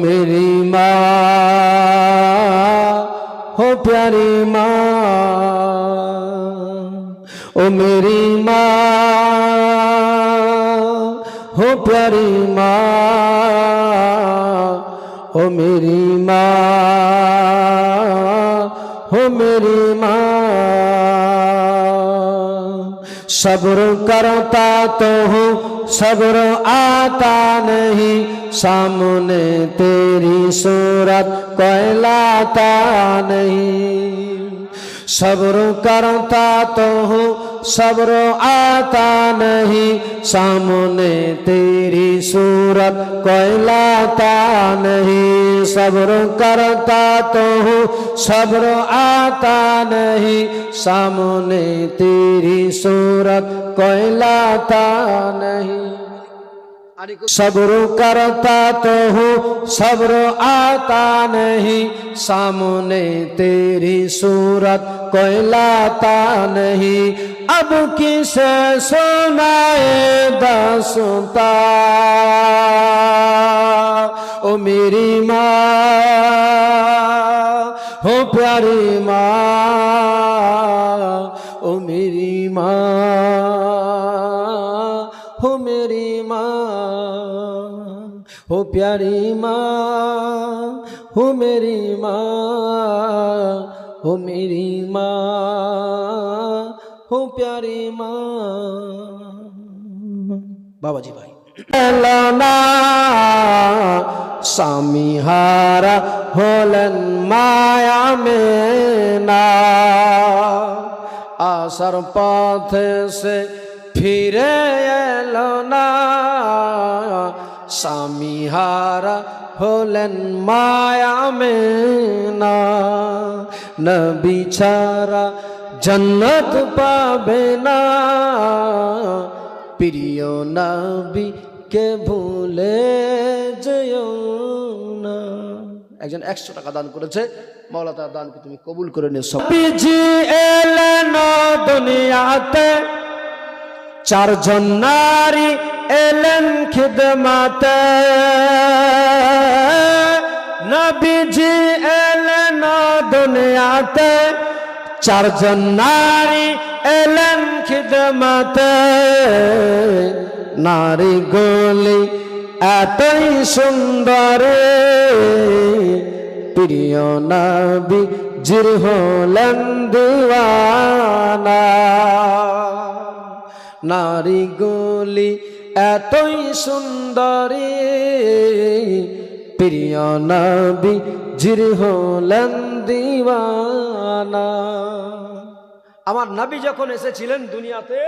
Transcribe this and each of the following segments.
मेरी माँ हो प्यारी माँ, ओ मेरी माँ हो प्यारी माँ, ओ मेरी माँ हो मेरी माँ। सब्र करता तो हूँ सब्र आता नहीं सामने तेरी सूरत कहलाता नहीं सब्र करता तो हूँ सब्र आता नहीं सामने तेरी सूरत कहलाता नहीं सब्र करता तो हूँ सब्र आता नहीं सामने तेरी सूरत कहलाता नहीं صبر کرتا تو ہوں صبر آتا نہیں سامنے تیری صورت کوئی لاتا نہیں اب کسے سنائے دستا او میری ماں हो प्यारी माँ हो मेरी माँ हो मेरी माँ हो प्यारी माँ बाबा जी भाई না স্বামী হারা হলেন মায়া মেনা আসার পথে সে ফিরে এলো না স্বামী হারা হলেন মায়া মেনা। নবী জন্নত পাবে না। প্রিয় নবী কে ভুলে যেও না। একজন একশো টাকা দান করেছে, মাওলা তার দানকে তুমি কবুল করে নিও সব এলেন দুনিয়াতে, চারজন নারী এলেন খিদমাতে। নবীজি এলেন দুনিয়াতে। চারজন নারী এলেন খিদমাতে। নারী গলি এতই সুন্দর। প্রিয় নবী জির হলেন দিওয়ানা। নারী গলি এতই সুন্দরী। প্রিয় নবী, জির হলেন দিওয়ানা। আমার নবী যখন এসেছিলেন দুনিয়াতে,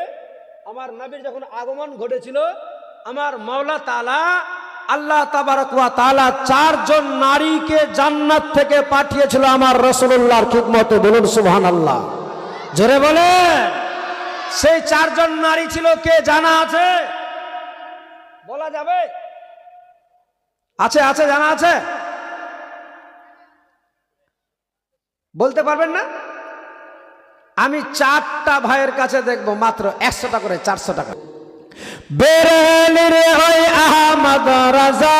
আমার নবীর যখন আগমন ঘটেছিল, আমার মাওলা তালা আল্লাহ তাবারক তালা চারজন নারীকে জান্নাত থেকে পাঠিয়েছিল আমার রাসূলুল্লাহর খিদমতে। বলুন সুহান আল্লাহ জোরে বলে সেই চারজন নারী ছিল কে? জানা আছে? বলা যাবে? আছে আছে জানা আছে? বলতে পারবেন না? আমি চারটা ভাইয়ের কাছে দেখব মাত্র একশো টাকা করে চারশো টাকা বেরেলির ওই আহমদ রাজা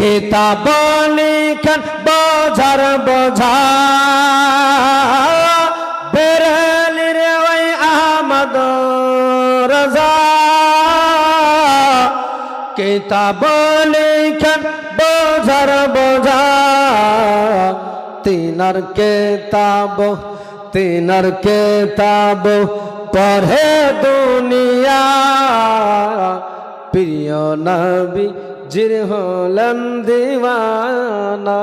কিতাব লিখন বোঝার বোঝা। কিতাব লিখন বোঝার বোঝা। তিনার কেতাব তিনার কেতাব পড়ে দুনিয়া। প্রিয় নবী জির হলেন দিওয়ানা।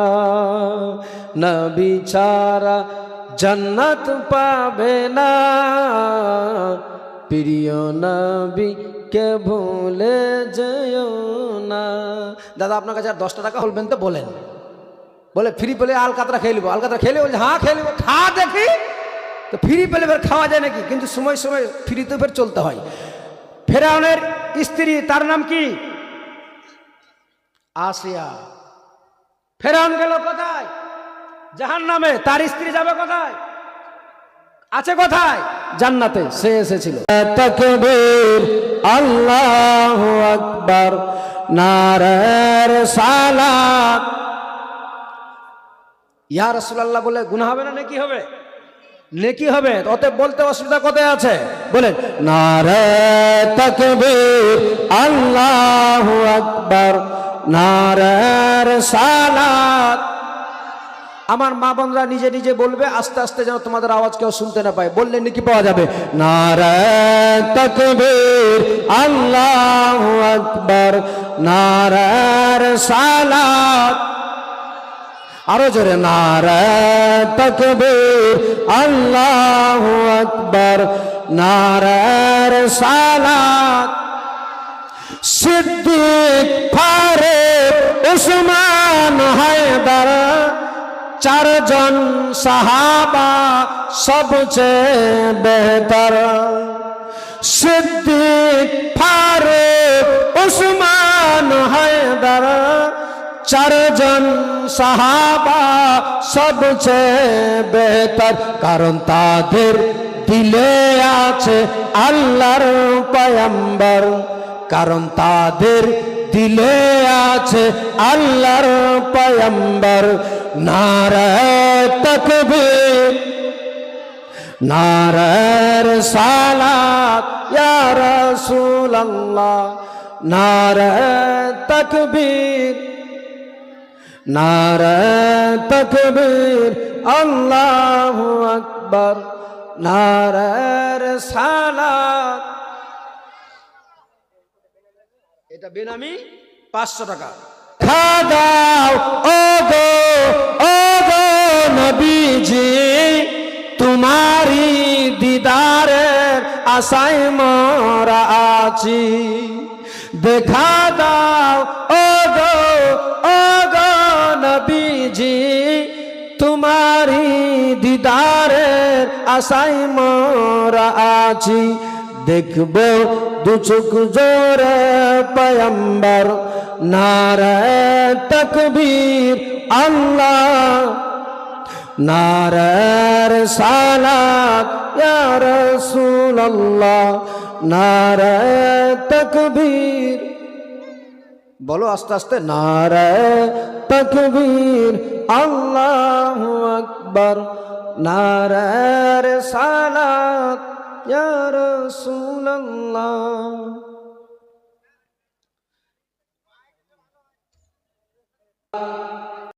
নবী ছাড়া জন্নত পাবে না। প্রিয় নবী কে ভুলে যেও না। দাদা, আপনার কাছে আর দশটা টাকা বলবেন তো, বলেন। বলে, ফ্রি পেলে আলকাতরা খেয়ে নেব। আলকাতরা খেলে বলছে হ্যাঁ খেয়ে নেব। খা দেখি। তো ফ্রি পেলে ফের খাওয়া যায় নাকি? কিন্তু সময় সময় ফ্রিতে ফের চলতে হয়। ফেরাউনের স্ত্রী, তার নাম কি? আসিয়া। ফেরাউন গেল কোথায়? জাহান নামে তার স্ত্রী যাবে কোথায়? আছে কোথায়? জান্নাতে সে এসেছিল। তকবীর আল্লাহু আকবার নারের সালাত ইয়া রসুল্লাহ বলে গুণা হবে না নাকি হবে? নেকি হবে? অতএব বলতে অসুবিধা কোথায় আছে? বলেন নারে তকবীর আল্লাহু আকবার নারের সালাত আমার মা বোনরা নিজে নিজে বলবে, আস্তে আস্তে যেন তোমাদের আওয়াজ কেউ শুনতে না পায়। বললে নাকি পাওয়া যাবে? নারে তকবীর, আল্লাহু আকবার নারের সালাত। আরও জোরে নারে তকবীর, আল্লাহু আকবার নারের সালাত। সিদ্দিক ফারুক উসমান হায়দার চারজন সাহাবা সবচেয়ে বেহতর। সিদ্দিক, ফারুক, উসমান, হায়দার চারজন সাহাবা সবচেয়ে বেহতর। কারণ তাদের দিলে আছে আল্লাহর পয়ম্বর কারণ তাদের দিলে আছে আল্লাহর পয়ম্বর নারে তকবীর। নারের সালাত, ইয়া রাসূলুল্লাহ নারে তকবীর। নারে তকবীর, আল্লাহু আকবার। নারের সালাত এটা বেনামি পাঁচশো টাকা। খাদাও তোমারি দিদারের আশায় মরা আছি। দেখা দাও ও গো ও গো নবীজি তোমারি দিদারের আশায় মরা আছি। দেখব দু চোখ জোরে পয়ম্বর। নারে তকবীর আল্লাহ। নারের সালাত, ইয়া রাসূলুল্লাহ। নারে তকবীর। বলো আস্তে আস্তে। নারে তকবীর আল্লাহু আকবার। নারের সালাত, ইয়া رسول الله Thank you.